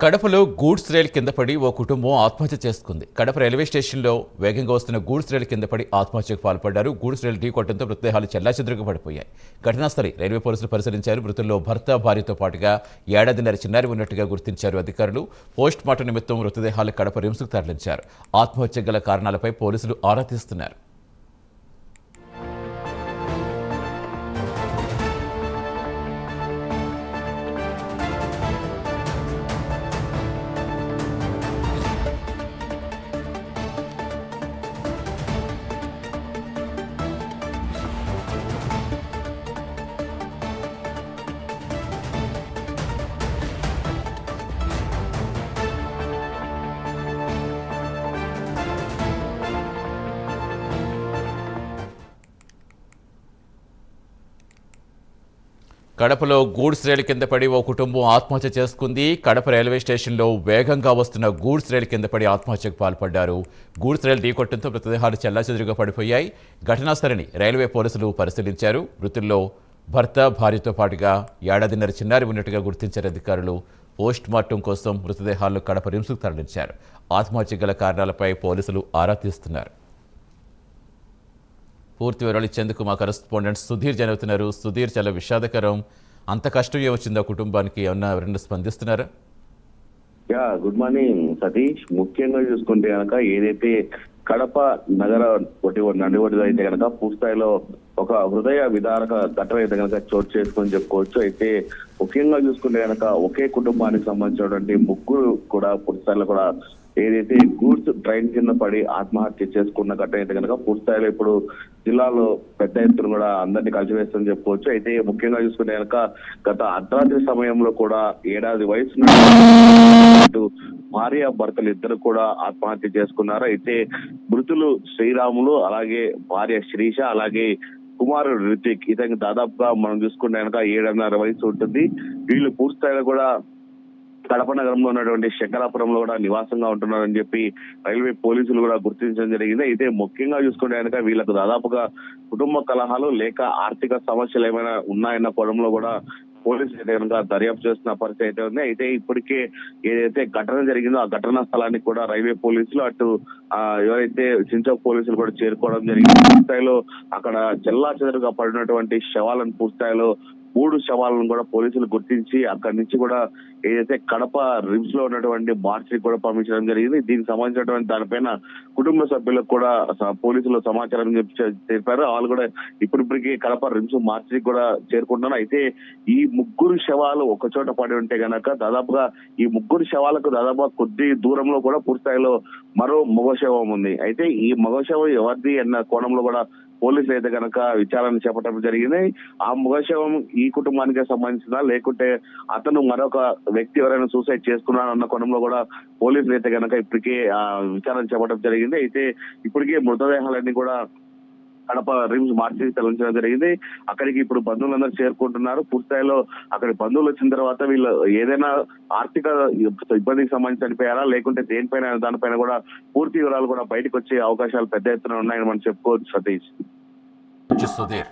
కడపలో గూడ్స్ రైలు కింద పడి ఓ కుటుంబం ఆత్మహత్య చేసుకుంది. కడప రైల్వే స్టేషన్లో వేగంగా వస్తున్న గూడ్స్ రైలు కింద పడి ఆత్మహత్యకు పాల్పడ్డారు. గూడ్స్ రైలు ఢీకొట్టడంతో మృతదేహాలు చెల్లాచెదురుగా పడిపోయాయి. ఘటనాస్థలి రైల్వే పోలీసులు పరిశీలించారు. మృతుల్లో భర్త భార్యతో పాటుగా ఏడాదిన్నర చిన్నారి ఉన్నట్టుగా గుర్తించారు అధికారులు. పోస్ట్ మార్టం నిమిత్తం మృతదేహాలు కడప రిమ్స్కు తరలించారు. ఆత్మహత్య గల కారణాలపై పోలీసులు ఆరా తీస్తున్నారు. కడపలో గూడ్స్ రైలు కింద పడి ఓ కుటుంబం ఆత్మహత్య చేసుకుంది. కడప రైల్వే స్టేషన్లో వేగంగా వస్తున్న గూడ్స్ రైలు కింద పడి ఆత్మహత్యకు పాల్పడ్డారు. గూడ్స్ రైలు ఢీకొట్టడంతో మృతదేహాలు చెల్లాచెదురుగా పడిపోయాయి. ఘటనాస్థలిని రైల్వే పోలీసులు పరిశీలించారు. మృతుల్లో భర్త భార్యతో పాటుగా ఏడాదిన్నర చిన్నారి ఉన్నట్టుగా గుర్తించారు అధికారులు. పోస్ట్ మార్టం కోసం మృతదేహాలను కడప రిమ్స్కు తరలించారు. ఆత్మహత్య గల కారణాలపై పోలీసులు ఆరా తీస్తున్నారు. పూర్తి వివరాలు ఇచ్చేందుకు మా కరెస్పాండెంట్ సుధీర్ జరుగుతున్నారు సుధీర్ చాలా విషాదకరం. అంత కష్టం ఏమొచ్చింది ఆ కుటుంబానికి. ఏమన్నా ఎవరైనా స్పందిస్తున్నారా? Yeah good morning Satish. ముఖ్యంగా చూసుకుంటే కనుక ఏదైతే కడప నగర ఒకటి నడివడిలో అయితే కనుక పూర్తిస్థాయిలో ఒక హృదయ విదారక ఘటన అయితే కనుక చోటు చేసుకొని చెప్పుకోవచ్చు. అయితే ముఖ్యంగా చూసుకుంటే కనుక ఒకే కుటుంబానికి సంబంధించినటువంటి ముగ్గురు కూడా పూర్తిస్థాయిలో కూడా ఏదైతే గూడ్స్ ట్రైన్ కింద పడి ఆత్మహత్య చేసుకున్న ఘటన అయితే కనుక పూర్తిస్థాయిలో ఇప్పుడు జిల్లాలో పెద్ద ఎత్తున కూడా అందరినీ కలిసివేస్తుందని చెప్పుకోవచ్చు. అయితే ముఖ్యంగా చూసుకుంటే కనుక గత అర్ధరాత్రి సమయంలో కూడా ఏడాది వయసు భార్య భర్తలు ఇద్దరు కూడా ఆత్మహత్య చేసుకున్నారు. అయితే మృతులు శ్రీరాములు అలాగే భార్య శ్రీష అలాగే కుమారుడు రితిక్. ఇతనికి దాదాపుగా మనం చూసుకుంటే కనుక ఏడున్నర వయసు ఉంటుంది. వీళ్ళు పూర్తిస్థాయిలో కూడా కడప నగరంలో ఉన్నటువంటి శంకరాపురంలో కూడా నివాసంగా ఉంటున్నారని చెప్పి రైల్వే పోలీసులు కూడా గుర్తించడం జరిగింది. అయితే ముఖ్యంగా చూసుకుంటే కనుక వీళ్ళకు దాదాపుగా కుటుంబ కలహాలు లేక ఆర్థిక సమస్యలు ఏమైనా ఉన్నాయన్న కోణంలో కూడా పోలీసులు అయితే కనుక దర్యాప్తు చేస్తున్న పరిస్థితి అయితే ఉంది. అయితే ఇప్పటికే ఏదైతే ఘటన జరిగిందో ఆ ఘటనా స్థలానికి కూడా రైల్వే పోలీసులు అటు ఎవరైతే చించోక్ పోలీసులు కూడా చేరుకోవడం జరిగింది. పూర్తి స్థాయిలో అక్కడ చెల్లా చెదరుగా పడినటువంటి శవాలను పూర్తి స్థాయిలో మూడు శవాలను కూడా పోలీసులు గుర్తించి అక్కడి నుంచి కూడా ఏదైతే కడప రిమ్స్లో ఉన్నటువంటి మార్చి కూడా పంపించడం జరిగింది. దీనికి సంబంధించినటువంటి దానిపైన కుటుంబ సభ్యులకు కూడా పోలీసులు సమాచారం చెప్పారు. తెలిపారు వాళ్ళు కూడా ఇప్పటిప్పటికీ కడప రిమ్స్ మార్చి కూడా చేరుకుంటున్నారు. అయితే ఈ ముగ్గురు శవాలు ఒక చోట పడి ఉంటే గనక దాదాపుగా ఈ ముగ్గురు శవాలకు దాదాపుగా కొద్ది దూరంలో కూడా పూర్తిస్థాయిలో మరో మగ శవం ఉంది. అయితే ఈ మగ శవం ఎవరిది అన్న కోణంలో కూడా పోలీసులు అయితే కనుక విచారణ చేపట్టడం జరిగింది. ఆ మగ ఈ కుటుంబానికే సంబంధించిన లేకుంటే అతను మరొక వ్యక్తి ఎవరైనా సూసైడ్ చేసుకున్నాడు అన్న కోణంలో కూడా పోలీసులు అయితే కనుక ఇప్పటికే ఆ విచారణ చేపట్టడం జరిగింది. అయితే ఇప్పటికే మృతదేహాలన్నీ కూడా కడప రిమ్స్ మార్చి తరలించడం జరిగింది. అక్కడికి ఇప్పుడు బంధువులందరూ చేరుకుంటున్నారు. పూర్తిస్థాయిలో అక్కడ బంధువులు వచ్చిన తర్వాత వీళ్ళు ఏదైనా ఆర్థిక ఇబ్బందికి సంబంధించి చనిపోయారా? లేకుంటే దేనిపైన దానిపైన కూడా పూర్తి వివరాలు కూడా బయటకు వచ్చే అవకాశాలు పెద్ద ఎత్తున ఉన్నాయని మనం చెప్పుకోవచ్చు సతీష్. సుధీర్